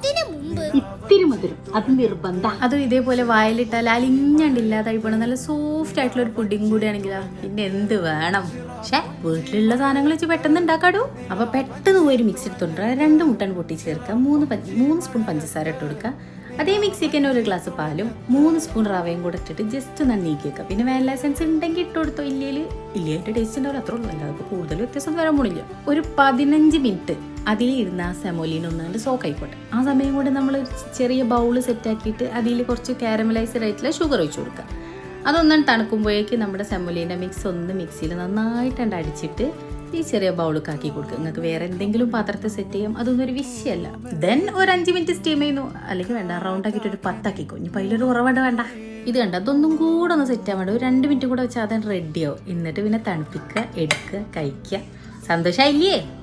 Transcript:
അതിനു മുമ്പ് ഇത്തിരി മധുരം. അത് നിർബന്ധ. അതും ഇതേപോലെ വായിലിട്ടാൽ അലിഞ്ഞണ്ടില്ലാതായി പോണ നല്ല സോഫ്റ്റ് ആയിട്ടുള്ള ഒരു പുഡിങ് ആണെങ്കിൽ പിന്നെ എന്ത് വേണം? പക്ഷേ വീട്ടിലുള്ള സാധനങ്ങൾ വെച്ച് പെട്ടെന്ന് ഉണ്ടാക്കാടൂ? അപ്പൊ പെട്ടെന്ന് പോയി ഒരു മിക്സ് എടുത്തോണ്ട് രണ്ട് മുട്ടൻ പൊട്ടി ചേർക്കുക മൂന്ന് മൂന്ന് സ്പൂൺ പഞ്ചസാര ഇട്ട് കൊടുക്കുക അതേ മിക്സിക്ക് തന്നെ ഒരു ഗ്ലാസ് പാലും മൂന്ന് സ്പൂൺ റവയും കൂടെ ഇട്ടിട്ട് ജസ്റ്റ് ഒന്ന് നീക്കി വെക്കുക പിന്നെ വാനില എസൻസ് ഉണ്ടെങ്കിൽ ഇട്ട് കൊടുത്തോ? ഇല്ലേൽ? ഇല്ലേ അതിന്റെ ടേസ്റ്റ് ഉണ്ടാവില്ല. അത്ര ഉള്ളൂ. അല്ലാതെ കൂടുതൽ വ്യത്യാസം വരാൻ പോണില്ല. ഒരു പതിനഞ്ച് മിനിറ്റ് അതിൽ ഇരുന്ന് ആ സെമോലിന് ഒന്നുകൊണ്ട് സോക്ക് ആയിക്കോട്ടെ. ആ സമയം കൊണ്ട് നമ്മൾ ചെറിയ ബൗൾ സെറ്റാക്കിയിട്ട് അതിൽ കുറച്ച് കാരമലൈസ്ഡ് ആയിട്ടുള്ള ഷുഗർ ഒഴിച്ചു കൊടുക്കുക. അതൊന്നും തണുക്കുമ്പോഴേക്ക് നമ്മുടെ സെമോലീന്റെ മിക്സ് ഒന്ന് മിക്സിയിൽ നന്നായിട്ടുണ്ട് അടിച്ചിട്ട് ഈ ചെറിയ ബൗളൊക്കെ ആക്കി കൊടുക്കുക. നിങ്ങൾക്ക് വേറെ എന്തെങ്കിലും പാത്രത്തെ സെറ്റ് ചെയ്യാം. അതൊന്നും ഒരു വിഷയമല്ല ദെൻ ഒരു അഞ്ച് മിനിറ്റ് സ്റ്റീം ചെയ്യുന്നു. അല്ലെങ്കിൽ വേണ്ട റൗണ്ട് ആക്കിയിട്ട് ഒരു പത്താക്കിക്കോ. ഇനി അതിലൊരു ഉറവേണ്ട വേണ്ട. ഇത് കണ്ട? അതൊന്നും കൂടെ ഒന്ന് സെറ്റ് ആവാൻ വേണ്ട ഒരു രണ്ട് മിനിറ്റ് കൂടെ വെച്ചാൽ അതെ റെഡിയാവും എന്നിട്ട് പിന്നെ തണുപ്പിക്കുക എടുക്കുക കഴിക്കുക. സന്തോഷമായില്ലേ